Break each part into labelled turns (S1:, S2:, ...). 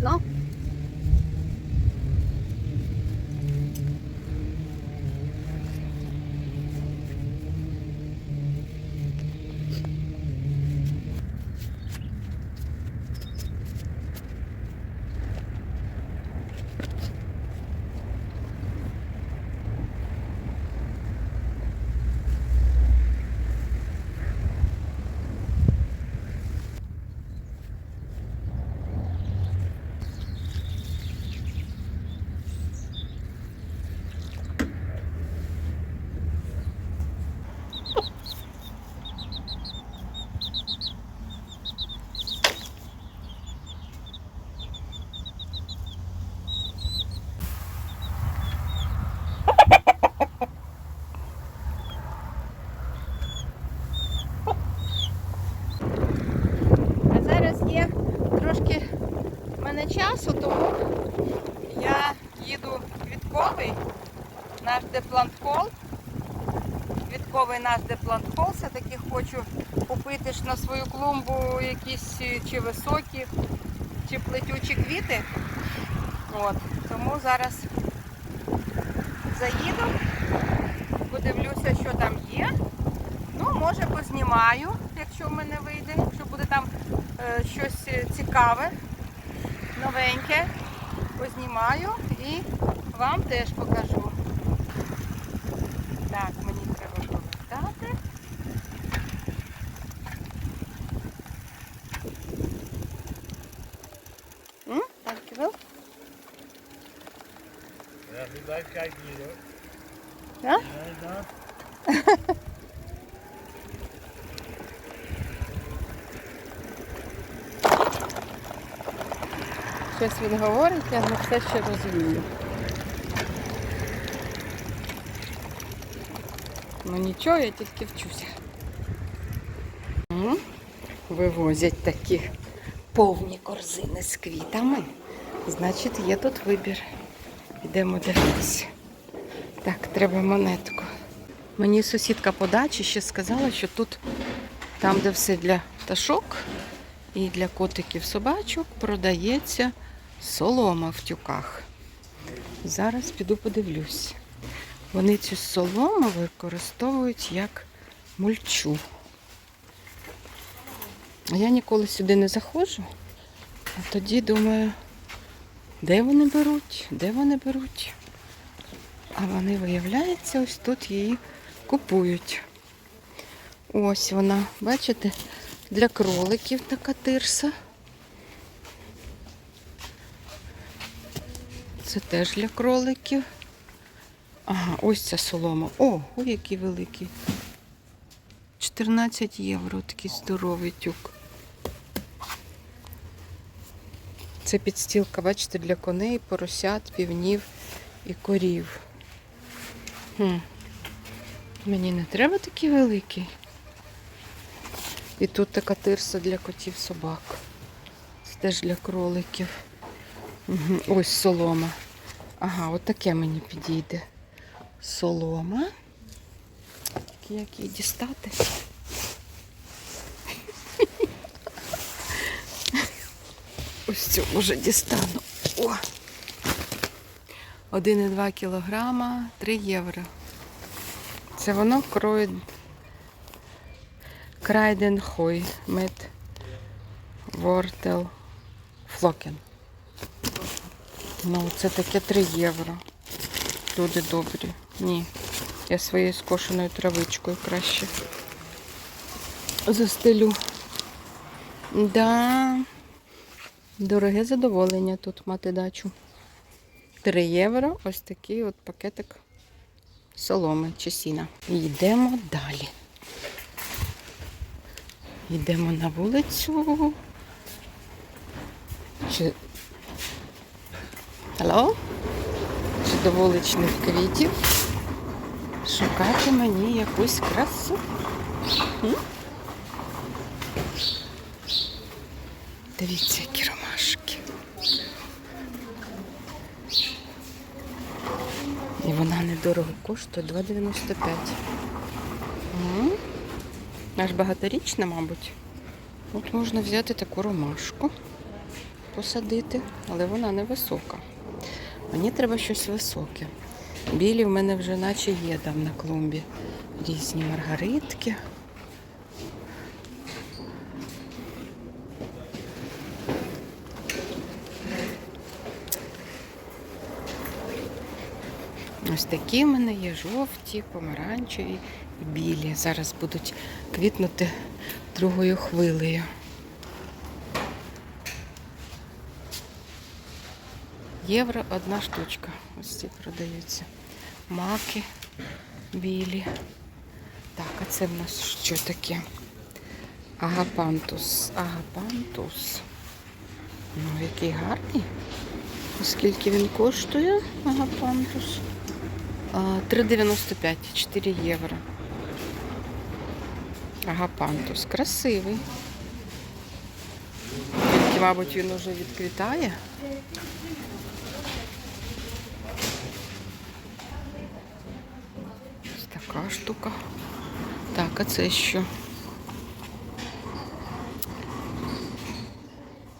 S1: 能 наш депланткол. Квітковий наш депланткол. Все-таки хочу купити ж на свою клумбу якісь е, чи високі, чи плетючі квіти. От. Тому зараз заїду, подивлюся, що там є. Ну, може познімаю, якщо в мене вийде, якщо буде там е, щось е, цікаве, новеньке, познімаю і вам теж покажу. Щось він говорить, я не все ще розумію. Ну нічого, я тільки вчуся. Вивозять такі повні корзини з квітами. Значить, є тут вибір. Йдемо дивитися. Так, треба монетку. Мені сусідка по дачі ще сказала, що тут, там, де все для пташок і для котиків собачок, продається солома в тюках. Зараз піду подивлюсь. Вони цю солому використовують як мульчу. Я ніколи сюди не заходжу, а тоді думаю, де вони беруть, де вони беруть. А вони, виявляється, ось тут її купують. Ось вона, бачите, для кроликів така тирса. Це теж для кроликів. Ага, ось ця солома. О, ой, який великий. 14 євро, такий здоровий тюк. Це підстілка, бачите, для коней, поросят, півнів і корів. Хм. Мені не треба такий великий. І тут така тирса для котів собак. Це теж для кроликів. Ось солома. Ага, от таке мені підійде. Солома. Як її дістати? Ось цю вже дістану. О! 1,2 кілограма, 3 євро. Це воно кроє Крайденхой, мед, вортел, флокен. Ну, це таке 3 євро. Люди добрі. Ні. Я своєю скошеною травичкою краще застелю. Да. Дороге задоволення тут мати дачу. 3 євро. Ось такий от пакетик соломи чи сіна. Йдемо далі. Йдемо на вулицю. Чи... Алло? Чи до вуличних квітів. Шукати мені якусь красу. Дивіться, які ромашки. Недорого коштує 2,95. М? Аж багаторічна, мабуть. От можна взяти таку ромашку. посадити, але вона не висока. Мені треба щось високе. Білі в мене вже наче є там на клумбі. Різні маргаритки. Ось такі в мене є жовті, помаранчеві і білі. Зараз будуть квітнути другою хвилею. Євро одна штучка. Ось ці продаються. Маки білі. Так, а це в нас що таке? Агапантус. Агапантус. Ну, який гарний. Скільки він коштує? Агапантус? А, 3,95, 4 євро. Агапантус. Красивий. Тільки, мабуть, він уже відквітає. Ось така штука. Так, а це що?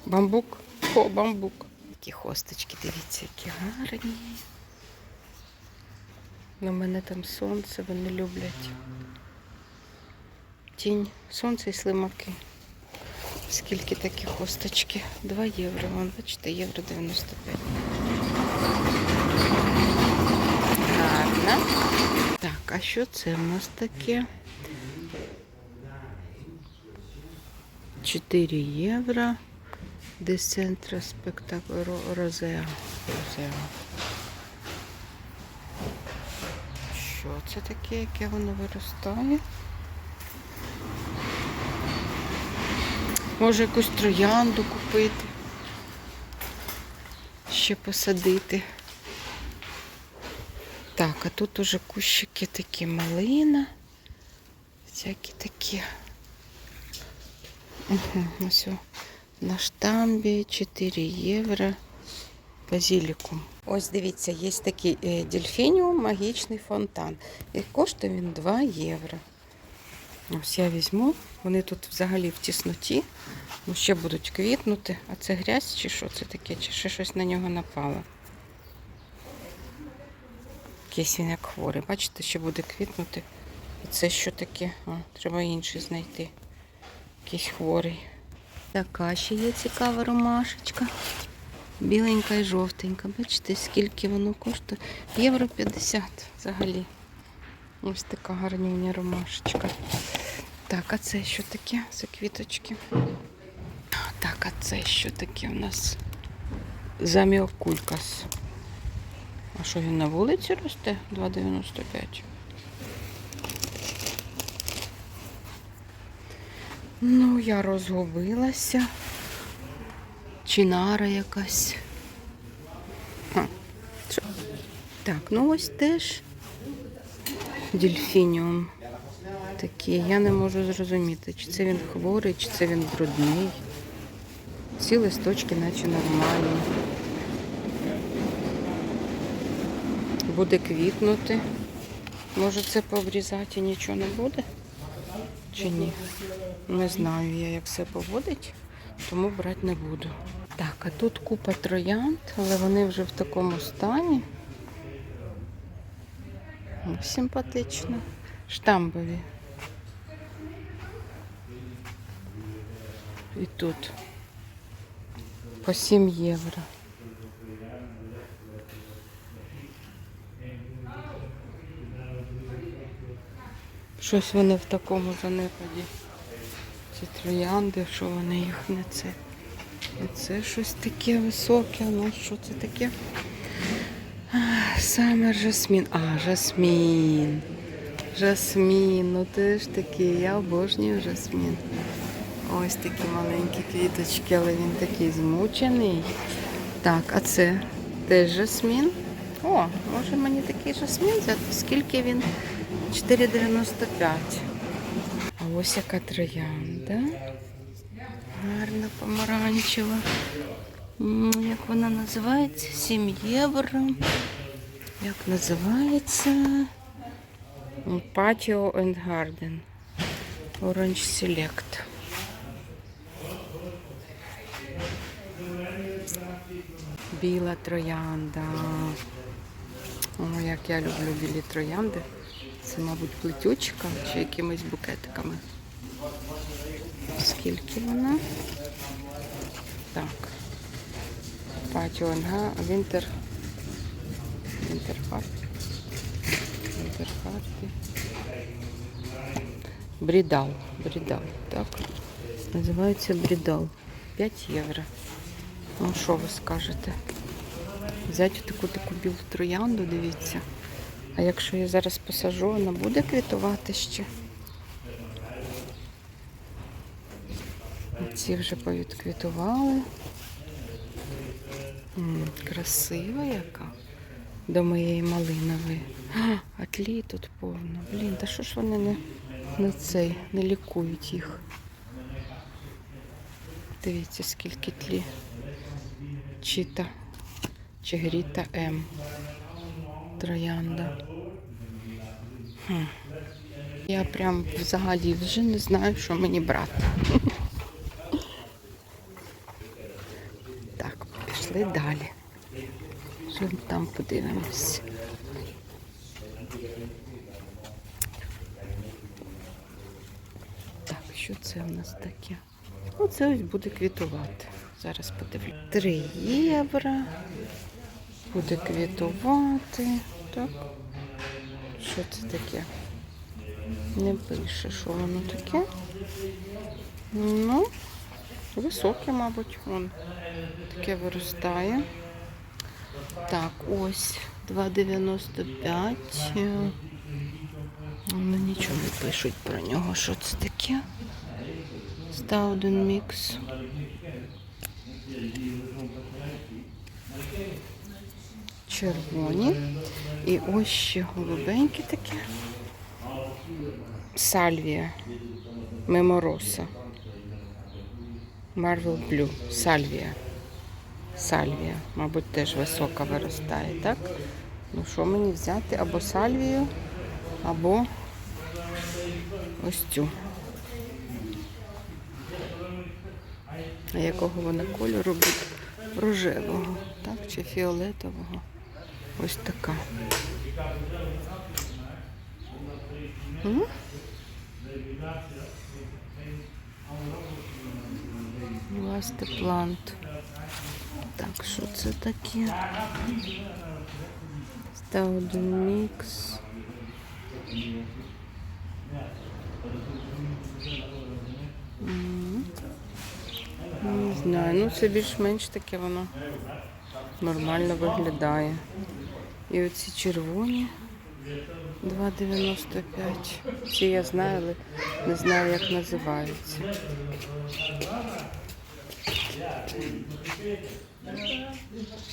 S1: Бамбук. О, бамбук. Такі хосточки, дивіться, які гарні. На мене там сонце, вони люблять. Тінь, сонце і слимаки. Скільки такі хосточки? 2 євро. Вон, бачите, євро 95. Гарно. Так, а що це в нас таке? 4 євро. Десентра спектакль Розеа. Розеа. Що це таке, яке воно виростає? Може якусь троянду купити. Ще посадити. Так, а тут уже кущики такі малина. Всякі такі. Угу, ось на штамбі 4 євро. Базілікум. Ось дивіться, є такий е, дельфініум магічний фонтан. І коштує він 2 євро. Ось я візьму. Вони тут взагалі в тісноті. Ну, ще будуть квітнути. А це грязь чи що це таке? Чи ще щось на нього напало? Якийсь він як хворий. Бачите, ще буде квітнути. І це що таке? О, треба інший знайти. Якийсь хворий. Така ще є цікава ромашечка. Біленька і жовтенька. Бачите, скільки воно коштує? Євро 50 взагалі. Ось така гарнюня ромашечка. Так, а це що таке? Це квіточки. Так, а це що таке у нас? Заміокулькас. А що він на вулиці росте? 2,95. Ну, я розгубилася. Чинара якась. Ха. Що? Так, ну ось теж дельфініум. Такий. Я не можу зрозуміти, чи це він хворий, чи це він брудний. Ці листочки наче нормальні. Буде квітнути. Може це пообрізати і нічого не буде? Чи ні? Не знаю я, як все поводить, тому брати не буду. Так, а тут купа троянд, але вони вже в такому стані. О, Симпатично. Штамбові. І тут по 7 євро. Щось вони в такому занепаді. Ці троянди, що вони їх не це. І це щось таке високе. Ну що це таке? Саме жасмін. А, жасмін. Жасмін. Ну ти ж такий, я обожнюю жасмін. Ось такі маленькі квіточки, але він такий змучений. Так, а це теж жасмін. О, може мені такий жасмін взяти? Скільки він? 4,95. А ось яка троянда. Гарна помаранчева. Як вона називається? 7 євро. Як називається? Patio and Garden. Orange Select. Біла троянда. О, як я люблю білі троянди. Це, мабуть, плетючка чи якимись букетиками. Скільки вона? Так. Патіо Вінтер. Вінтер Парк. Брідал. Брідал, так. Називається Брідал. 5 євро. Ну, що ви скажете? Взяти таку таку білу троянду, дивіться. А якщо я зараз посажу, вона буде квітувати ще. Ці вже повідквітували. Красива яка. До моєї малинової. А, тлі тут повно. Блін, та що ж вони не, не цей, не лікують їх? Дивіться, скільки тлі. Чіта. Чигріта М. Троянда. Хм. Я прям взагалі вже не знаю, що мені брати. Так, пішли далі. Що там подивимось. Так, що це в нас таке? Ну, це ось буде квітувати. Зараз подивлюсь. Три євро. Буде квітувати. Так. Що це таке? Не пише, що воно таке. Ну, високе, мабуть, вон таке виростає. Так, ось 2,95. Е, Ну, нічого не пишуть про нього, що це таке. Стауден мікс. Червоні. І ось ще голубенькі такі. Сальвія. Мемороса. Марвел Блю. Сальвія. Сальвія. Мабуть, теж висока виростає, так? Ну що мені взяти? Або сальвію, або ось цю. А якого вона кольору буде? Рожевого, так? Чи фіолетового? Ось така. М? Ласти плант. Так, що це таке? Стауден мікс. Не знаю, ну це більш-менш таке воно нормально виглядає. І оці червоні 2,95. Ці я знаю, але не знаю, як називаються.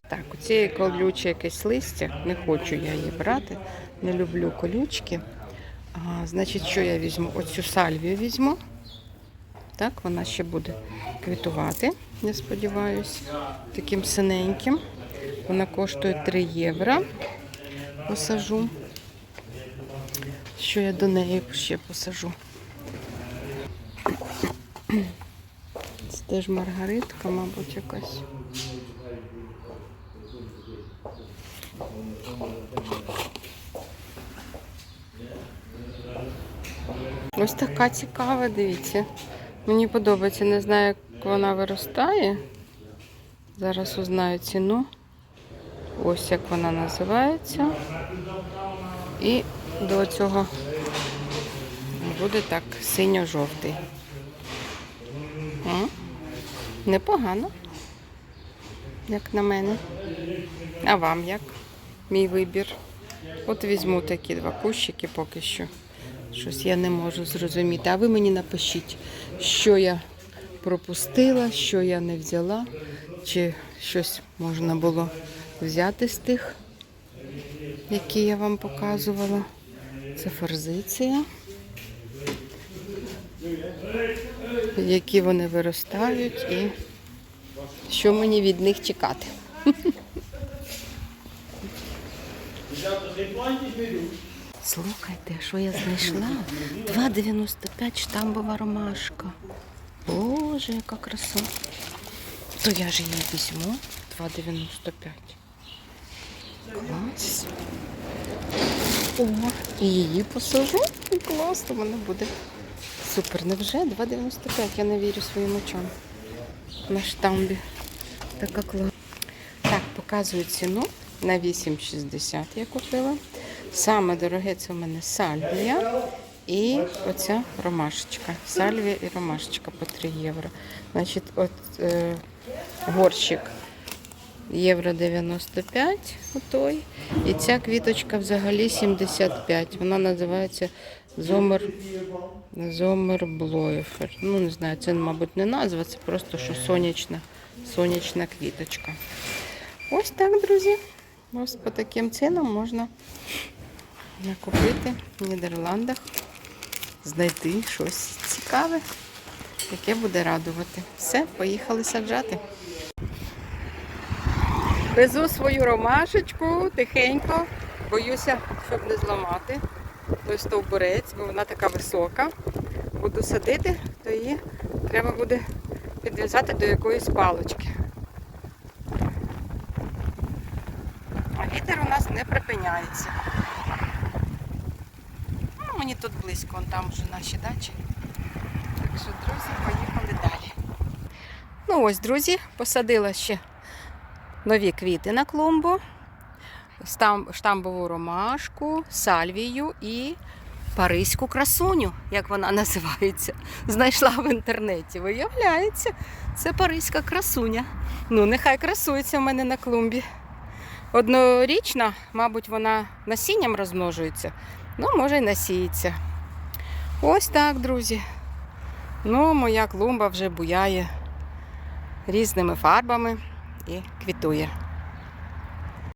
S1: Так, у цієї колюче якесь листя. Не хочу я її брати. Не люблю колючки. А, значить, що я візьму? Оцю сальвію візьму. Так, вона ще буде квітувати, я сподіваюся, таким синеньким. Вона коштує 3 євро. Посажу. Що я до неї ще посажу? Теж маргаритка, мабуть, якась. Ось така цікава, дивіться. Мені подобається, не знаю, як вона виростає. Зараз узнаю ціну. Ось як вона називається. І до цього буде так синьо-жовтий. Непогано, як на мене. А вам як? Мій вибір. От візьму такі два кущики поки що. Щось я не можу зрозуміти. А ви мені напишіть, що я пропустила, що я не взяла, чи щось можна було взяти з тих, які я вам показувала. Це форзиція. Які вони виростають і що мені від них чекати. Слухайте, що я знайшла? 2,95 штамбова ромашка. Боже, яка краса. То я ж її візьму 2,95. Клас. О, і її посажу. І класно вона буде. Супер, невже 2,95. Я не вірю своїм очам. На штамбі. Така класна. Так, показую ціну на 8,60 я купила. Саме дороге це у мене сальвія і оця ромашечка. Сальвія і ромашечка по 3 євро. Значить, от е, горщик євро 95 отой. І ця квіточка взагалі 75. Вона називається Зомер, Зомер Блоєфер. Ну, не знаю, це, мабуть, не назва, це просто що сонячна, сонячна квіточка. Ось так, друзі. Ось по таким цінам можна накупити в Нідерландах, знайти щось цікаве, яке буде радувати. Все, поїхали саджати. Везу свою ромашечку тихенько, боюся, щоб не зламати той стовбурець, бо вона така висока. Буду садити, то її треба буде підв'язати до якоїсь палочки. А вітер у нас не припиняється. Ну, мені тут близько, там вже наші дачі. Так що, друзі, поїхали далі. Ну ось, друзі, посадила ще нові квіти на клумбу, штамбову ромашку, сальвію і паризьку красуню, як вона називається. Знайшла в інтернеті. Виявляється, це паризька красуня. Ну, нехай красується в мене на клумбі. Однорічна, мабуть, вона насінням розмножується, ну, може, й насіється. Ось так, друзі. Ну, моя клумба вже буяє різними фарбами і квітує.